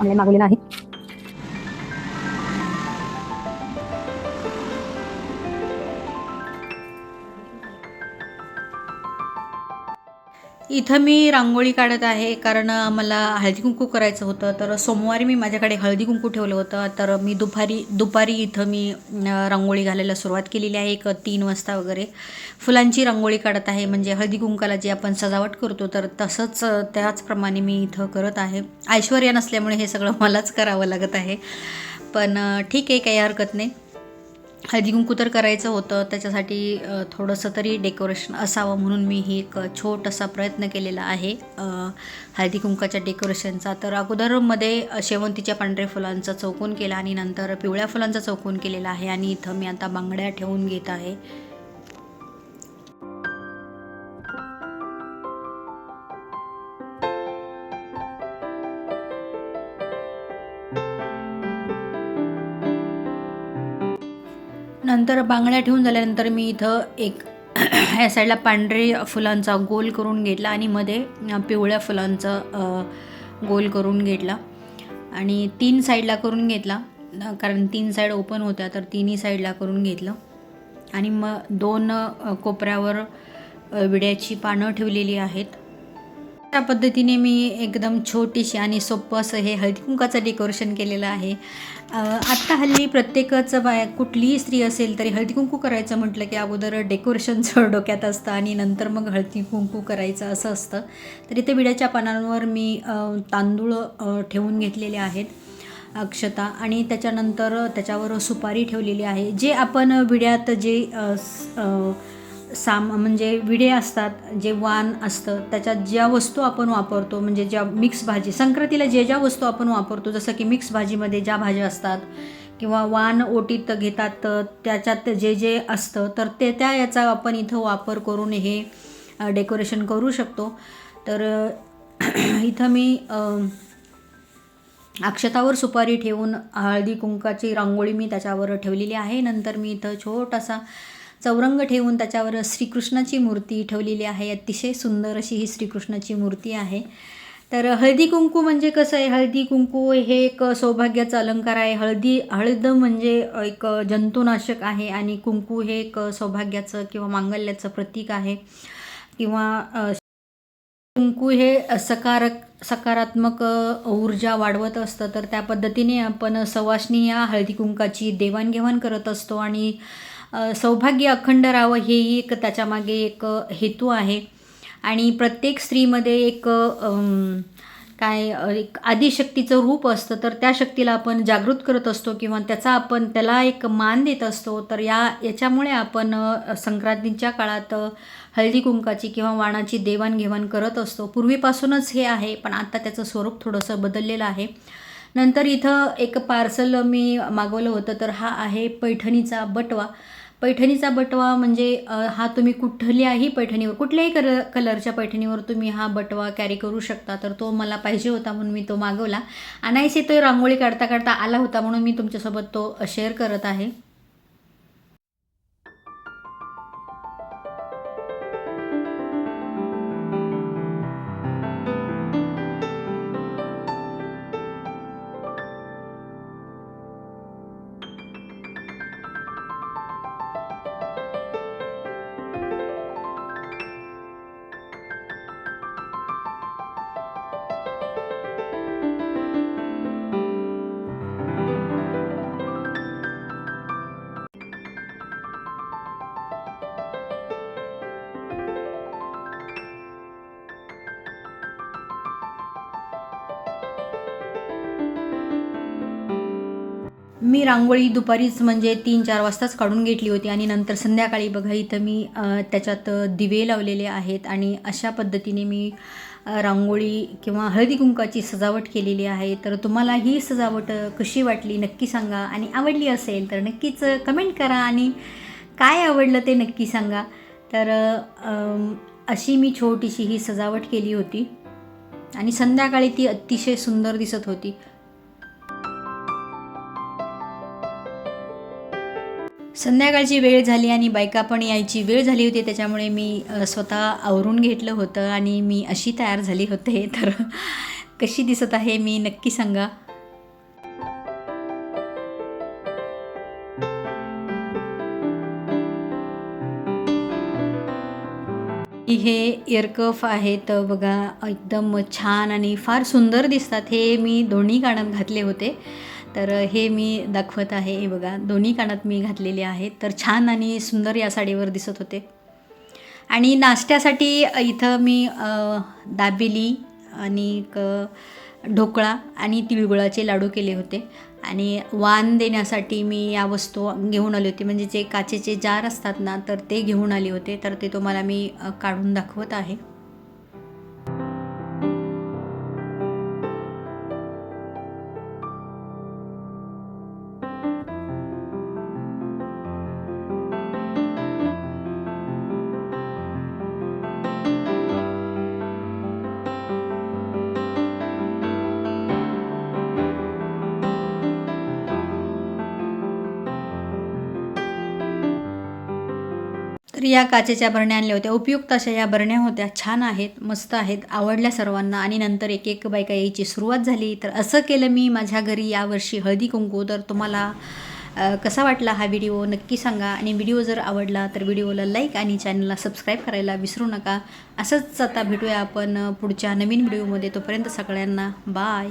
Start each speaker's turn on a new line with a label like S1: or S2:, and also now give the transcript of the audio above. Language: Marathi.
S1: ऑनलाईन मागवलेला आहे
S2: इथं मी रांगोळी काढत आहे कारण मला हळदी कुंकू करायचं होतं. तर सोमवारी मी माझ्याकडे हळदी कुंकू ठेवलं होतं. तर मी दुपारी दुपारी इथं मी रांगोळी घालायला सुरुवात केलेली आहे एक तीन वाजता वगैरे. फुलांची रांगोळी काढत आहे म्हणजे हळदी कुंकाला जे आपण सजावट करतो तर तसंच त्याचप्रमाणे मी इथं करत आहे. ऐश्वर्या नसल्यामुळे हे सगळं मलाच करावं लागत आहे. पण ठीक आहे काही हरकत नाही. हळदी कुंकू तर करायचं होतं. त्याच्यासाठी थोडंसं तरी डेकोरेशन असावं म्हणून मी ही एक छोटासा प्रयत्न केलेला आहे. अ, हळदी कुंकाच्या डेकोरेशनचा. तर अगोदरमध्ये शेवंतीच्या पांढऱ्या फुलांचा चौकोन केला आणि नंतर पिवळ्या फुलांचा चौकोन केलेला आहे. आणि इथं मी आता बांगड्या ठेवून घेत आहे. नंतर बांगड्या ठेवून झाल्यानंतर मी इथं एक ह्या साईडला पांढरे फुलांचा गोल करून घेतला आणि मध्ये पिवळ्या फुलांचा गोल करून घेतला. आणि तीन साईडला करून घेतला कारण तीन साईड ओपन होत्या तर तिन्ही साईडला करून घेतलं. आणि मग दोन कोपऱ्यावर विड्याची पानं ठेवलेली आहेत. त्या पद्धतीने मी एकदम छोटीशी आणि सोपं असं हे हळदी कुंकाचं डेकोरेशन केलेलं आहे. आत्ता हल्ली प्रत्येकाचं बाय कुठलीही स्त्री असेल तरी हळदी कुंकू करायचं म्हटलं की अगोदर डेकोरेशनचं डोक्यात असतं आणि नंतर मग हळदी कुंकू करायचं असं असतं. तर इथे विड्याच्या पानांवर मी तांदूळ ठेवून घेतलेले आहेत अक्षता आणि त्याच्यानंतर त्याच्यावर सुपारी ठेवलेली आहे. जे आपण विड्यात जे साम म्हणजे विडे असतात जे वाण असतं त्याच्यात ज्या वस्तू आपण वापरतो म्हणजे ज्या मिक्स भाजी संक्रांतीला जे ज्या वस्तू आपण वापरतो जसं की मिक्स भाजीमध्ये ज्या भाज्या असतात किंवा वाण ओटीत घेतात तर त्याच्यात जे जे असतं तर ते त्या याचा आपण इथं वापर करून हे डेकोरेशन करू शकतो. तर इथं मी अक्षतावर सुपारी ठेवून हळदी कुंकाची रांगोळी मी त्याच्यावर ठेवलेली आहे. नंतर मी इथं छोटासा चौरंग ठेवून त्याच्यावर श्रीकृष्णाची मूर्ती ठेवलेली आहे. अतिशय सुंदर अशी ही श्रीकृष्णाची मूर्ती आहे. तर हळदी कुंकू म्हणजे कसं आहे? हळदी कुंकू हे एक सौभाग्याचा अलंकार आहे. हळदी हळद म्हणजे एक जंतुनाशक आहे आणि कुंकू हे एक सौभाग्याचं किंवा मांगल्याचं प्रतीक आहे. किंवा कुंकू हे सकारक सकारात्मक ऊर्जा वाढवत असतं. तर त्या पद्धतीने आपण सवासनी या हळदी कुंकाची देवाणघेवाण करत असतो आणि सौभाग्य अखंड राहावं हेही एक त्याच्यामागे एक हेतू आहे. आणि प्रत्येक स्त्रीमध्ये एक काय एक आदिशक्तीचं रूप असतं. तर त्या शक्तीला आपण जागृत करत असतो किंवा त्याचा आपण त्याला एक मान देत असतो. तर या याच्यामुळे आपण संक्रांतीच्या काळात हळदी कुंकाची किंवा वाणाची देवाणघेवाण करत असतो. पूर्वीपासूनच हे आहे पण आता त्याचं स्वरूप थोडंसं बदललेलं आहे. नंतर इथं एक पार्सल मी मागवलं होतं. तर हा आहे पैठणीचा बटवा. पैठणीचा बटवा म्हणजे हा तुम्ही कुठल्याही पैठणीवर कुठल्याही कलर कलरच्या पैठणीवर तुम्ही हा बटवा कॅरी करू शकता. तर तो मला पाहिजे होता म्हणून मी तो मागवला. अनायसे तो रांगोळी काढता काढता आला होता म्हणून मी तुमच्यासोबत तो शेअर करत आहे. मी रांगोळी दुपारीच म्हणजे तीन चार वाजताच काढून घेतली होती आणि नंतर संध्याकाळी बघा इथं मी त्याच्यात दिवे लावलेले आहेत आणि अशा पद्धतीने मी रांगोळी किंवा हळदी कुंकाची सजावट केलेली आहे. तर तुम्हाला ही सजावट कशी वाटली नक्की सांगा आणि आवडली असेल तर नक्कीच कमेंट करा आणि काय आवडलं ते नक्की सांगा. तर अशी मी छोटीशी ही सजावट केली होती आणि संध्याकाळी ती अतिशय सुंदर दिसत होती. संध्याकाळची वेळ झाली आणि बायका पण यायची वेळ झाली होती त्याच्यामुळे मी स्वतः आवरून घेतलं होतं आणि मी अशी तयार झाली होते. तर कशी दिसत आहे मी नक्की सांगा. हे इयरकफ आहेत बघा एकदम छान आणि फार सुंदर दिसतात. हे मी दोन्ही गाणं घातले होते. तर हे मी दाखवत आहे. हे बघा दोन्ही कानात मी घातलेले आहेत. तर छान आणि सुंदर या साडीवर दिसत होते. आणि नाश्त्यासाठी इथं मी दाबेली आणि क ढोकळा आणि तिळगुळाचे लाडू केले होते. आणि वाण देण्यासाठी मी या वस्तू घेऊन आली होती. म्हणजे जे काचेचे जार असतात ना तर ते घेऊन आले होते. तर ते तुम्हाला मी काढून दाखवत आहे. तर या काचेच्या बरण्या आणल्या होत्या. उपयुक्त अशा या बरण्या होत्या. छान आहेत मस्त आहेत आवडल्या सर्वांना. आणि नंतर एक एक बायका यायची सुरुवात झाली. तर असं केलं मी माझ्या घरी यावर्षी हळदी कुंकू. तर तुम्हाला कसा वाटला हा व्हिडिओ नक्की सांगा. आणि व्हिडिओ जर आवडला तर व्हिडिओला लाईक आणि चॅनलला सबस्क्राईब करायला विसरू नका. असंच आता भेटूया आपण पुढच्या नवीन व्हिडिओमध्ये. तोपर्यंत सगळ्यांना बाय.